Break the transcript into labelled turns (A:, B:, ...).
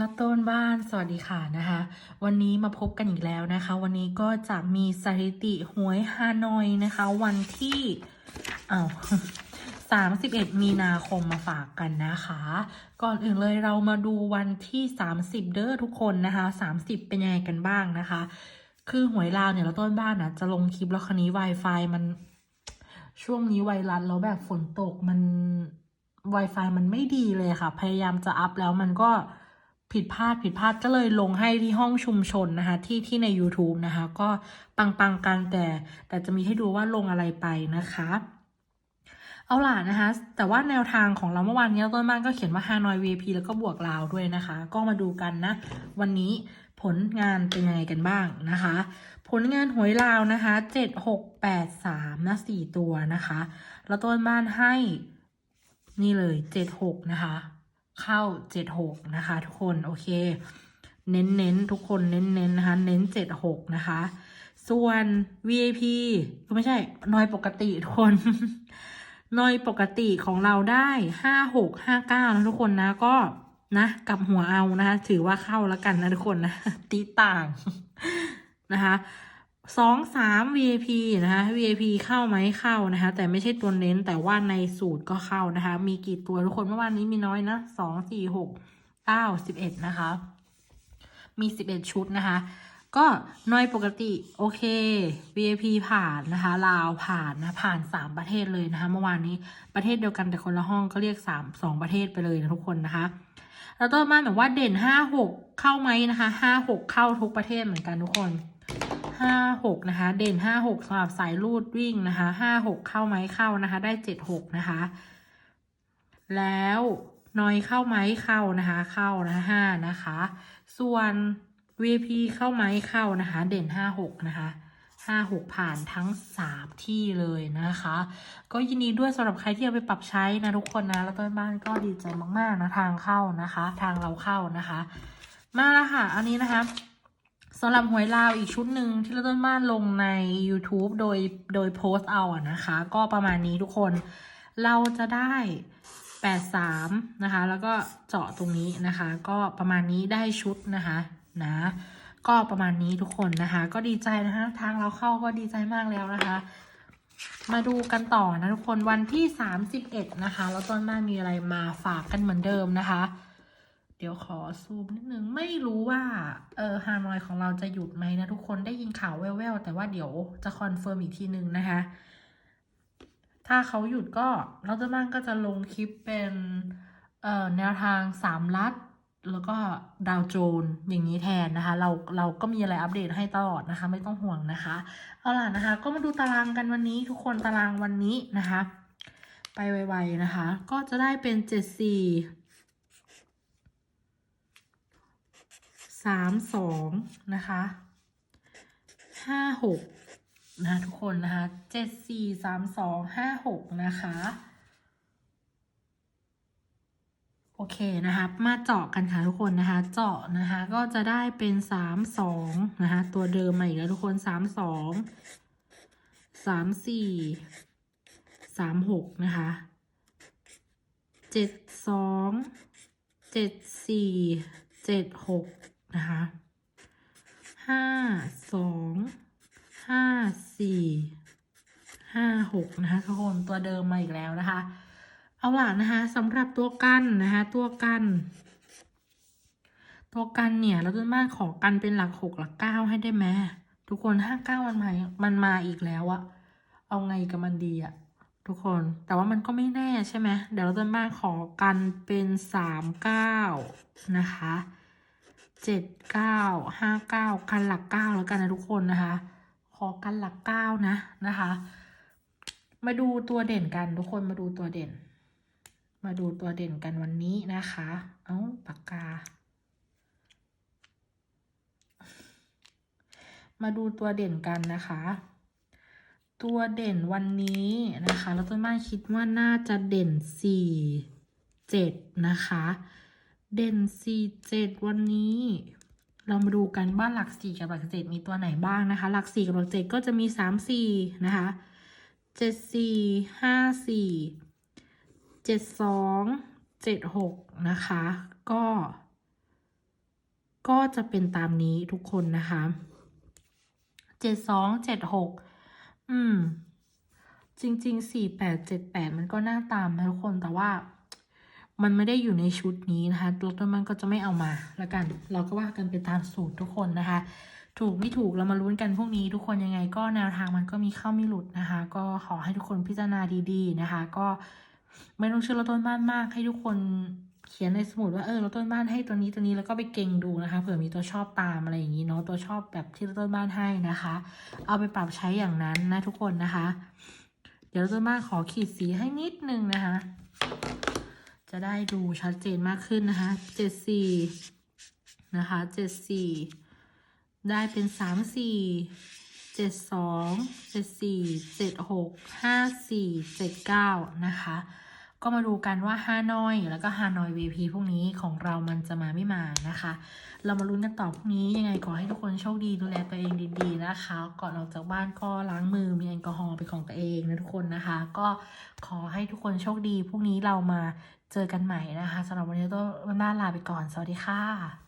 A: ละต้นบ้านสวัสดีค่ะนะคะ วันนี้มาพบกันอีกแล้วนะคะ วันนี้ก็จะมีสถิติหวยฮานอยนะคะ วันที่อ้าว31มีนาคมมาฝากกันนะคะ ก่อนอื่นเลยเรามาดูวันที่30เด้อทุกคนนะคะ30เป็นยังไงกันบ้างนะคะ คือหวยลาวเนี่ยละต้นบ้านอะจะลงคลิปแล้วคราวนี้ Wi-Fi มันช่วงนี้ไวรัสแล้วแบบฝนตกมัน Wi-Fi มันไม่ดีเลยค่ะ พยายามจะอัพแล้วมันก็ ผิดพลาดผิดพลาดก็เลยลงให้ที่ห้องชุมชนนะคะ ที่ที่ใน YouTube นะคะ ก็ปังปังๆกันแต่ แต่จะมีให้ดูว่าลงอะไรไปนะคะเอาล่ะนะคะ แต่ว่าแนวทางของเราเมื่อวานนี้ต้นบ้านก็เขียนว่าฮานอย VP แล้วก็บวกลาวด้วยนะคะ ก็มาดูกันนะ วันนี้ผลงานเป็นยังไงกันบ้างนะคะ ผลงานหวยลาวนะคะเจ็ดหกแปดสามนะสี่ตัวนะคะ แล้วต้นบ้านให้นี่เลยเจ็ดหกนะคะ เข้าเจ็ดหกนะคะ ทุกคนโอเค เน้นเน้นๆทุกคนเน้นเน้นๆนะคะ เน้นเจ็ดหกนะคะ ส่วน VIP ก็ไม่ใช่นอยปกติทุกคนนอยปกติของเราได้ห้าหกห้าเก้านะทุกคนนะก็นะกับหัวเอานะคะ ถือว่าเข้าแล้วกันนะทุกคนนะตีต่างนะคะ สองสาม VIP นะคะ VIP เข้าไหมเข้านะคะ แต่ไม่ใช่ตัวเน้นแต่ว่าในสูตรก็เข้านะคะ มีกี่ตัวทุกคนเมื่อวานนี้มีน้อยนะสองสี่หกเก้าสิบเอ็ดนะคะ มีสิบเอ็ดชุดนะคะ ก็น้อยปกติโอเค VIP ผ่านนะคะลาวผ่านนะผ่านสามประเทศเลยนะคะ เมื่อวานนี้ประเทศเดียวกันแต่คนละห้องก็เรียกสามสองประเทศไปเลยนะทุกคนนะคะแล้วต้นมาแบบว่าเด่นห้าหกเข้าไหมนะคะห้าหกเข้าทุกประเทศเหมือนกันทุกคน ห้าหกนะคะ เด่นห้าหกสำหรับสายลูดวิ่งนะคะห้าหกเข้าไหมเข้านะคะ ได้เจ็ดหกนะคะ แล้วนอยเข้าไหมเข้านะคะ เข้านะห้านะคะ ส่วน VP เข้าไหมเข้านะคะ เด่นห้าหกนะคะห้าหกผ่านทั้งสามที่เลยนะคะ ก็ยินดีด้วยสำหรับใครที่เอาไปปรับใช้นะทุกคนนะ แล้วต้นบ้านก็ดีใจมากๆนะทางเข้านะคะ ทางเราเข้านะคะ มาแล้วค่ะ อันนี้นะคะ สำหรับหวยลาวอีกชุดหนึ่งที่เราต้นบ้านลงใน YouTube โดยโดยโพสต์เอาอะนะคะ ก็ประมาณนี้ทุกคนเราจะได้ 83 นะคะ แล้วก็เจาะตรงนี้นะคะ ก็ประมาณนี้ได้ชุดนะคะนะก็ประมาณนี้ทุกคนนะคะ ก็ดีใจนะคะ ทางเราเข้าก็ดีใจมากแล้วนะคะ มาดูกันต่อนะทุกคนวันที่ 31 นะคะ แล้วต้นบ้านมีอะไรมาฝากกันเหมือนเดิมนะคะ เดี๋ยวขอซูมนิดนึง ไม่รู้ว่าเออฮานอยของเราจะหยุดไหมนะทุกคนได้ยินข่าวแว่วๆแต่ว่าเดี๋ยวจะคอนเฟิร์มอีกทีนึงนะคะ ถ้าเขาหยุดก็เราจะบ้านก็จะลงคลิปเป็นเอ่อแนวทางสามลัด แล้วก็ดาวโจนส์อย่างนี้แทนนะคะ เราเราก็มีอะไรอัปเดตให้ตลอดนะคะ ไม่ต้องห่วงนะคะ เอาล่ะนะคะ ก็มาดูตารางกันวันนี้ทุกคนตารางวันนี้นะคะ ไปไวๆนะคะ ก็จะได้เป็นเจ็ดสี่ สามสองนะคะห้าหกนะทุกคนนะคะเจ็ดสี่สามสองห้าหกนะคะโอเคนะคะมาเจาะกันค่ะทุกคนนะคะเจาะนะคะก็จะได้เป็นสามสองนะคะตัวเดิมมาอีกแล้วทุกคนสามสองสามสี่สามหกนะคะเจ็ดสองเจ็ดสี่เจ็ดหก นะคะห้าสองห้าสี่ห้าหกนะคะทุกคนตัวเดิมมาอีกแล้วนะคะ เอาล่ะนะคะสำหรับตัวกันนะคะตัวกัน ตัวกันเนี่ยเราต้นบ้านขอกันเป็นหลักหกหลักเก้าให้ได้ไหมทุกคนห้าเก้ามันมามันมาอีกแล้วอะเอาไงกับมันดีอะทุกคนแต่ว่ามันก็ไม่แน่ใช่ไหมเดี๋ยวเราต้นบ้านขอกันเป็นสามเก้านะคะ เจ็ดเก้าห้าเก้ากันหลักเก้าแล้วกันนะทุกคนนะคะ ขอกันหลักเก้านะนะคะ มาดูตัวเด่นกันทุกคนมาดูตัวเด่น มาดูตัวเด่นกันวันนี้นะคะ เอาปากกา มาดูตัวเด่นกันนะคะ ตัวเด่นวันนี้นะคะ แล้วต้นบ้าคิดว่าน่าจะเด่นสี่เจ็ดนะคะ เด่นสี่เจ็ดวันนี้ เรามาดูกันว่าหลักสี่กับหลักเจ็ดมีตัวไหนบ้างนะคะ หลักสี่กับหลักเจ็ดก็จะมีสามสี่นะคะเจ็ดสี่ห้าสี่เจ็ดสองเจ็ดหกนะคะ ก็ ก็จะเป็นตามนี้ทุกคนนะคะเจ็ดสองเจ็ดหกอืม จริงๆสี่แปดเจ็ดแปดมันก็น่าตามนะทุกคนแต่ว่า มันไม่ได้อยู่ในชุดนี้นะคะรมันก็จะไม่เอามาแล้วกัน เราก็ว่ากันไปตามสูตรทุกคนนะคะ ถูกไม่ถูกเรามาลุ้นกันพวกนี้ทุกคนยังไงก็แนวทางมันก็มีเข้ามีหลุดนะคะ ก็ขอให้ทุกคนพิจารณาดีๆนะคะ ก็ไม่ต้องเชื่อรถต้นบ้านมาก ให้ทุกคนเขียนในสมุดว่าเออรถต้นบ้านให้ตัวนี้ตัวนี้แล้วก็ไปเก่งดูนะคะเผื่อมีตัวชอบตามอะไรอย่างนี้เนาะตัวชอบแบบที่รถต้นบ้านให้นะคะ เอาไปปรับใช้อย่างนั้นนะทุกคนนะคะ เดี๋ยวรถต้นบ้านขอขีดสีให้นิดนึงนะคะ จะได้ดูชัดเจนมากขึ้นนะคะเจ็ดสี่นะคะเจ็ดสี่ได้เป็นสามสี่เจ็ดสองเจ็ดสี่เจ็ดหกห้าสี่เจ็ดเก้านะคะ ก็มาดูกันว่าฮานอย แล้วก็ฮานอย VP พวกนี้ของเรามันจะมาไม่มานะคะ เรามาลุ้นกันต่อพรุ่งนี้ยังไงขอให้ทุกคนโชคดีดูแลตัวเองดีๆนะคะ ก่อนออกจากบ้านก็ล้างมือมีแอลกอฮอล์เป็นของตัวเองนะทุกคนนะคะ ก็ขอให้ทุกคนโชคดีพรุ่งนี้เรามา เจอกันใหม่นะคะสำหรับวันนี้ต้องบ้านลาไปก่อน สวัสดีค่ะ